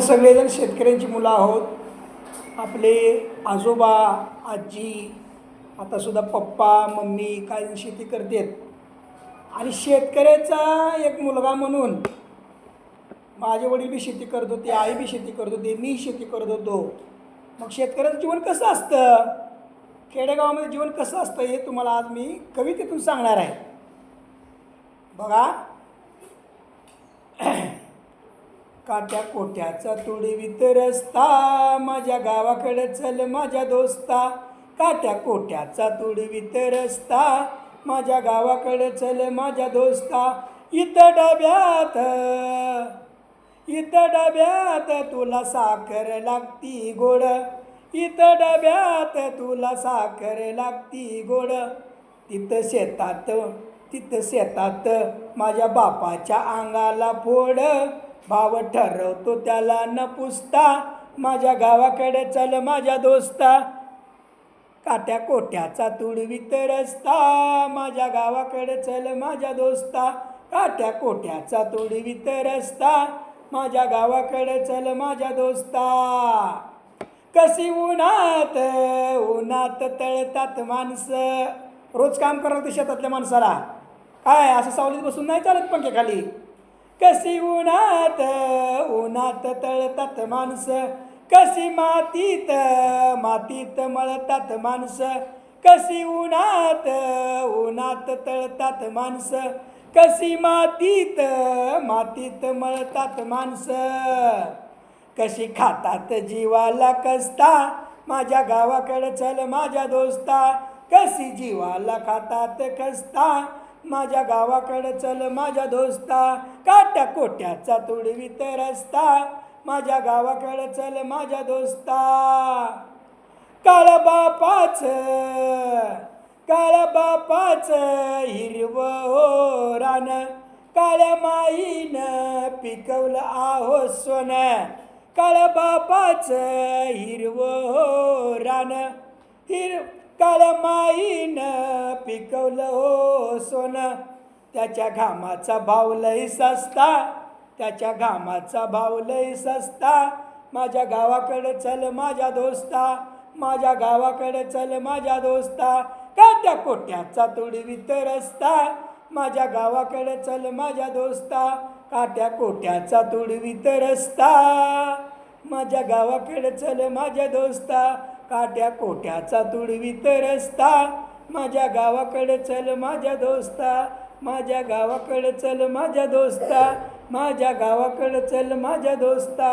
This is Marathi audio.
सगळेजण शेतकऱ्यांची मुलं आहोत. आपले आजोबा आजी आता सुद्धा पप्पा मम्मी काय शेती करतात. आणि शेतकऱ्याचा एक मुलगा म्हणून माझे वडील बी शेती करत होते आई बी शेती करत होते मी शेती करत होतो. मग शेतकऱ्याचं जीवन कसं असतं? खेडेगावामध्ये जीवन कसं असतं हे तुम्हाला आज मी कवितेतून सांगणार आहे. बघा. काट्या कोट्याचा तुडी वितरस्ता. माझ्या गावाकडे चल माझ्या दोस्ता. काट्या कोट्याचा तुडी वितरस्ता. माझ्या गावाकडे चल माझ्या दोस्ता. इथं डब्यात इथं डब्यात तुला साखर लागती गोड. इथं डब्यात तुला साखर लागती गोड. तिथं शेतात तिथं शेतात माझ्या बापाच्या अंगाला फोड. भाव ठरवतो त्याला न पुसता माझ्या गावाकडे चल माझ्या दोस्ता. काट्या कोट्याचा तुडवीत रस्ता माझ्या गावाकडे चल माझ्या दोस्ता. काट्या कोट्याचा तुडवीत रस्ता माझ्या गावाकडे चल माझ्या दोस्ता. कशी उन्हात उन्हात तळतात माणसं. रोज काम करावं ते शेतातल्या माणसाला. काय असं सावलीत बसून नाही चालत पंख्याखाली कशी उन्हात उन्हात तळतात माणसं. कशी मातीत मातीत मळतात माणसं. कशी उन्हात उन्हात तळतात माणसं. कशी मातीत मातीत मळतात माणसं. कशी खातात जीवाला कसता माझ्या गावाकडे चल माझ्या दोस्ता. कशी जीवाला खातात कसता माझ्या गावाकडे चल माझ्या दोस्ता. काट्या कोट्याचा तुडवीत रस्ता. माझ्या गावाकडे चल माझ्या दोस्ता. काळ बापाच काळ बापाच हिरव हो रान. काळ्या माईनं पिकवलं आहो सोन. काळ बापाच हिरव हो रान. हिर काळ्या माईनं पिकवलं हो सोनं. त्याच्या घामाचा भाव लई सस्ता. त्याच्या घामाचा भाव लई सस्ता. माझ्या गावाकडे चल माझ्या दोस्ता. माझ्या गावाकडे चल माझ्या दोस्ता. काट्या कोट्याचा तुडवीत रस्ता. माझ्या गावाकडे चल माझ्या दोस्ता. काट्या कोट्याचा तुडवीत रस्ता. माझ्या गावाकडे चल माझ्या दोस्ता. काट्या कोट्याचा तुडवीत रस्ता माझ्या गावाकडे चल माझ्या दोस्ता. माझ्या गावाकडे चल माझ्या दोस्ता. माझ्या गावाकडे चल माझ्या दोस्ता.